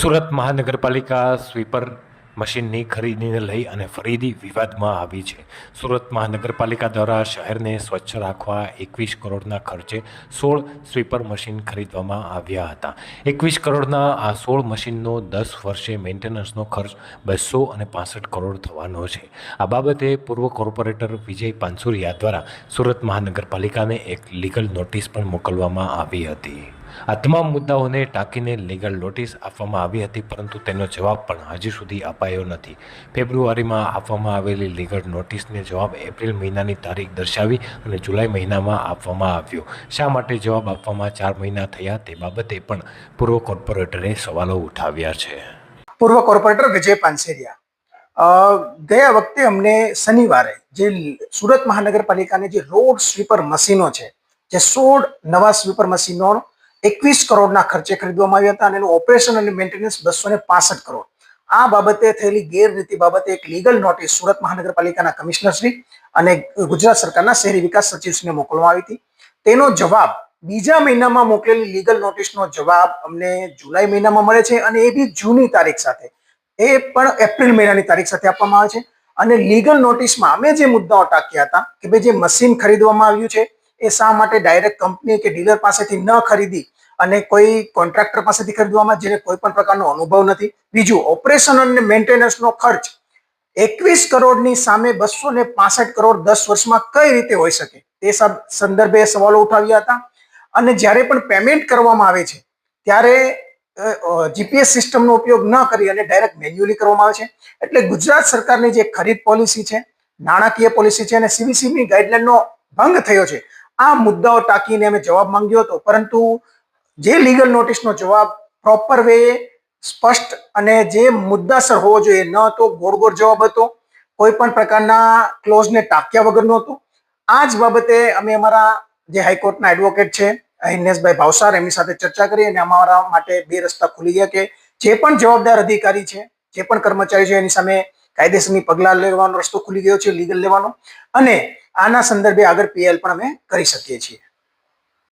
સુરત મહાનગરપાલિકા સ્વીપર મશીનની ખરીદીને લઈ અને ફરીથી વિવાદમાં આવી છે. સુરત મહાનગરપાલિકા દ્વારા શહેરને સ્વચ્છ રાખવા એકવીસ કરોડના ખર્ચે સોળ સ્વીપર મશીન ખરીદવામાં આવ્યા હતા. એકવીસ કરોડના આ સોળ મશીનનો દસ વર્ષે મેન્ટેનન્સનો ખર્ચ બસો અને પાસઠ કરોડ થવાનો છે. આ બાબતે પૂર્વ કોર્પોરેટર વિજય પાનસુરિયા દ્વારા સુરત મહાનગરપાલિકાને એક લીગલ નોટિસ પણ મોકલવામાં આવી હતી. આ તમામ મુદ્દાઓને ટાંકીને લીગલ નોટિસ આપવામાં આવી હતી, પરંતુ તેનો જવાબ પણ હજી સુધી અપાયો નથી. ફેબ્રુઆરીમાં આપવામાં આવેલી લીગલ નોટિસને જવાબ એપ્રિલ મહિનાની તારીખ દર્શાવી અને જુલાઈ મહિનામાં આપવામાં આવ્યો. શા માટે જવાબ આપવામાં ચાર મહિના થયા તે બાબતે પણ પૂર્વ કોર્પોરેટરે સવાલો ઉઠાવ્યા છે. પૂર્વ કોર્પોરેટર વિજય પાનસેરિયા ગયા વખતે અમને શનિવારે જે સુરત મહાનગરપાલિકાની જે રોડ સ્વીપર મશીનો છે, જે સોળ નવા સ્વીપર મશીનો એકવીસ કરોડના ખર્ચે ખરીદવામાં આવ્યા હતા અને એનું ઓપરેશન અને મેન્ટેનન્સ બસો ને કરોડ. આ બાબતે થયેલી ગેરરીતિ બાબતે એક લીગલ નોટિસ સુરત મહાનગરપાલિકાના કમિશનરશ્રી અને ગુજરાત સરકારના શહેરી વિકાસ સચિવશ્રીને મોકલવામાં આવી હતી. તેનો જવાબ બીજા મહિનામાં મોકલેલી લીગલ નોટિસનો જવાબ અમને જુલાઈ મહિનામાં મળે છે અને એ બી જૂની તારીખ સાથે. એ પણ એપ્રિલ મહિનાની તારીખ સાથે આપવામાં આવે છે. અને લીગલ નોટિસમાં અમે જે મુદ્દાઓ ટાંક્યા હતા કે ભાઈ જે મશીન ખરીદવામાં આવ્યું છે, એ શા માટે ડાયરેક્ટ કંપની કે ડીલર પાસેથી ન ખરીદી અને કોઈ કોન્ટ્રાક્ટર પાસેથી ખરીદવામાં જેને કોઈ પણ પ્રકારનો અનુભવ નથી. બીજું ઓપરેશન અને મેન્ટેનન્સનો ખર્ચ. એકવીસ કરોડની સામે બસો ને પાસઠ કરોડ દસ વર્ષમાં કઈ રીતે હોઈ શકે? તે સંદર્ભે સવાલો ઉઠાવ્યા હતા. અને જ્યારે પણ પેમેન્ટ કરવામાં આવે છે, ત્યારે જીપીએસ સિસ્ટમનો ઉપયોગ ન કરી અને ડાયરેક્ટ મેન્યુઅલી કરવામાં આવે છે. એટલે ગુજરાત સરકારની જે ખરીદ પોલિસી છે, નાણાકીય પોલિસી છે અને સીવીસીની ગાઈડલાઈનનો ભંગ થયો છે, આ મુદ્દાઓ ટાંકીને અમે જવાબ માંગ્યો હતો. પરંતુ જે લીગલ નોટિસનો જવાબ પ્રોપર વે સ્પષ્ટ અને જે મુદ્દાસર હોવો જોઈએ, ન તો ગોળ ગોળ જવાબ હતો, કોઈ પણ પ્રકારના ક્લોઝને ટાંક્યા વગરનો હતો આ જ બાબતે અમે અમારા જે હાઈકોર્ટના એડવોકેટ છે, હિનેશભાઈ ભાવસાર, એમની સાથે ચર્ચા કરી અને અમારા માટે બે રસ્તા ખુલી ગયા કે જે પણ જવાબદાર અધિકારી છે, જે પણ કર્મચારી છે, એની સામે કાયદેસરની પગલાં લેવાનો રસ્તો ખુલી ગયો છે, લીગલ લેવાનો. અને આના સંદર્ભે આગળ પીએલ પણ અમે કરી શકીએ છીએ.